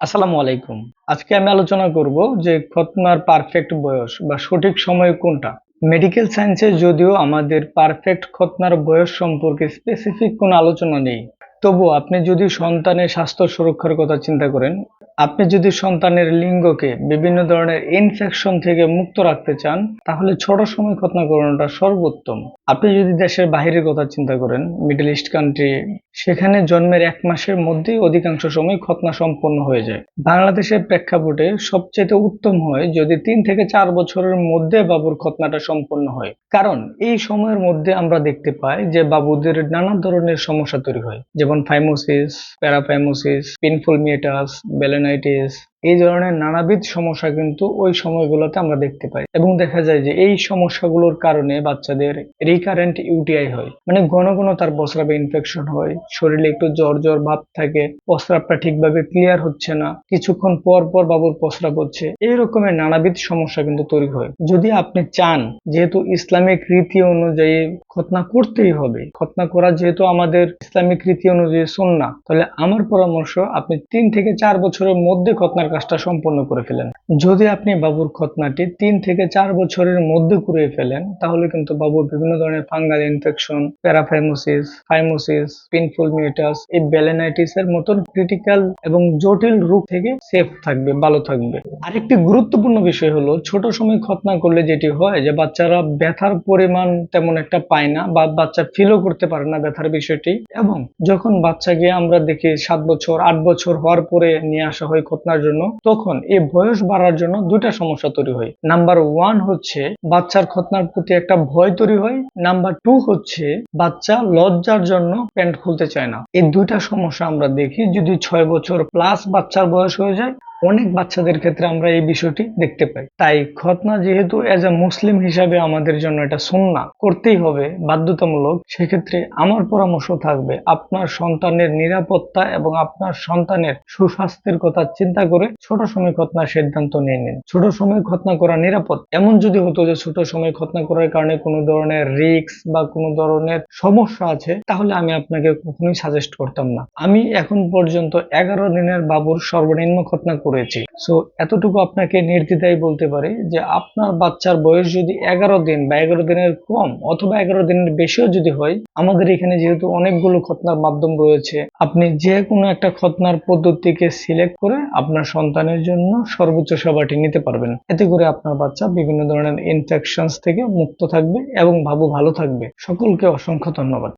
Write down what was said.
আসসালামু আলাইকুম। আজকে আমি আলোচনা করব যে খতনার পারফেক্ট বয়স বা সঠিক সময় কোনটা। মেডিকেল সায়েন্সে যদিও আমাদের পারফেক্ট খতনার বয়স সম্পর্কে স্পেসিফিক কোনো আলোচনা নেই তবু আপনি যদি সন্তানের স্বাস্থ্য সুরক্ষার কথা চিন্তা করেন আপনি যদি সন্তানের লিঙ্গকে বিভিন্ন ধরনের ইনফেকশন থেকে মুক্ত রাখতে চান, তাহলে ছোট সময় খতনা করানোটা সর্বোত্তম। আপনি যদি দেশের বাইরের কথা চিন্তা করেন মিডল ইস্ট কান্ট্রি সেখানে জন্মের এক মাসের মধ্যেই অধিকাংশ সময় খতনা সম্পন্ন হয়ে যায়। বাংলাদেশের প্রেক্ষাপটে সবচেয়ে উত্তম হয় যদি তিন থেকে চার বছরের মধ্যে বাবুর খতনাটা সম্পন্ন হয়। কারণ, এই সময়ের মধ্যে আমরা দেখতে পাই যে বাবুদের নানা ধরনের সমস্যা তৈরি হয়। যেমন phimosis, paraphimosis pinhole meatus it is এই ধরনের নানাবিধ সমস্যা কিন্তু ওই সময়গুলোতে আমরা দেখতে পাই। এবং দেখা যায় যে এই সমস্যাগুলোর কারণে বাচ্চাদের রিকারেন্ট ইউটিআই হয়। মানে ঘন ঘন তার প্রস্রাবে ইনফেকশন হয়। শরীরে একটু জ্বর জ্বর ভাব থাকে। প্রস্রাবটা ঠিকভাবে ক্লিয়ার হচ্ছে না। কিছুক্ষণ পর পর বাবুর প্রস্রাব হচ্ছে। এই রকমের নানাবিধ সমস্যা কিন্তু তৈরি হয়। যদি আপনি চান, যেহেতু ইসলামিক রীতি অনুযায়ী খতনা করতেই হবে। খতনা করা যেহেতু আমাদের ইসলামিক রীতি অনুযায়ী সুন্না তাহলে আমার পরামর্শ আপনি তিন থেকে চার বছরের মধ্যে খতনার কাজটা সম্পন্ন করে ফেলেন। যদি আপনি বাবুর খতনাটি তিন থেকে চার বছরের মধ্যে করে ফেলেন, তাহলে কিন্তু বাবুর বিভিন্ন ধরনের fungal infection, paraphimosis, phimosis, pinhole meatus, এই ব্যালেনাইটিস এর মতন ক্রিটিক্যাল এবং জটিল রোগ থেকে সেফ থাকবে, ভালো থাকবে। আরেকটি গুরুত্বপূর্ণ বিষয় হলো, ছোট সময় খতনা করলে যেটি হয় যে বাচ্চারা ব্যথার পরিমাণ তেমন একটা পায় না বা বাচ্চা ফিলও করতে পারে না ব্যথার বিষয়টি এবং যখন বাচ্চাকে আমরা দেখি সাত বছর, আট বছর হওয়ার পরে নিয়ে আসা হয় খতনার জন্য তখন এই বয়স বাড়ার জন্য দুটা সমস্যা তৈরি হয়। নাম্বার ওয়ান হচ্ছে, বাচ্চার খতনার প্রতি একটা ভয় তৈরি হয়। নাম্বার টু হচ্ছে, বাচ্চা লজ্জার জন্য প্যান্ট খুলতে চায় না। এই দুইটা সমস্যা আমরা দেখি যদি ছয় বছর প্লাস বাচ্চার বয়স হয়ে যায় অনেক বাচ্চাদের ক্ষেত্রে আমরা এই বিষয়টি দেখতে পাই। তাই খতনা যেহেতু এজ এ মুসলিম হিসাবে আমাদের জন্য এটা সুন্না করতেই হবে, বাধ্যতামূলক, সেক্ষেত্রে আমার পরামর্শ থাকবে আপনার সন্তানের নিরাপত্তা এবং আপনার সন্তানের সুস্বাস্থ্যের কথা চিন্তা করে ছোট সময় খতনার সিদ্ধান্ত নিয়ে নিন। ছোট সময় খতনা করা নিরাপদ। এমন যদি হতো যে ছোট সময় খতনা করার কারণে কোনো ধরনের রিস্ক বা কোনো ধরনের সমস্যা আছে, তাহলে আমি আপনাকে কখনোই সাজেস্ট করতাম না। আমি এখন পর্যন্ত এগারো দিনের বাবুর সর্বনিম্ন খতনা করেছি। সো এতটুকু আপনাকে নির্দ্বিধায় বলতে পারি যে, আপনার বাচ্চার বয়স যদি এগারো দিন বা এগারো দিনের কম অথবা এগারো দিনের বেশিও যদি হয়, আমাদের এখানে যেহেতু অনেকগুলো খতনার মাধ্যম রয়েছে, আপনি যে কোনো একটা খতনার পদ্ধতিকে সিলেক্ট করে আপনার সন্তানের জন্য সর্বোচ্চ সেবাটি নিতে পারবেন। এতে করে আপনার বাচ্চা বিভিন্ন ধরনের ইনফেকশনস থেকে মুক্ত থাকবে এবং ভাবু ভালো থাকবে। সকলকে অসংখ্য ধন্যবাদ।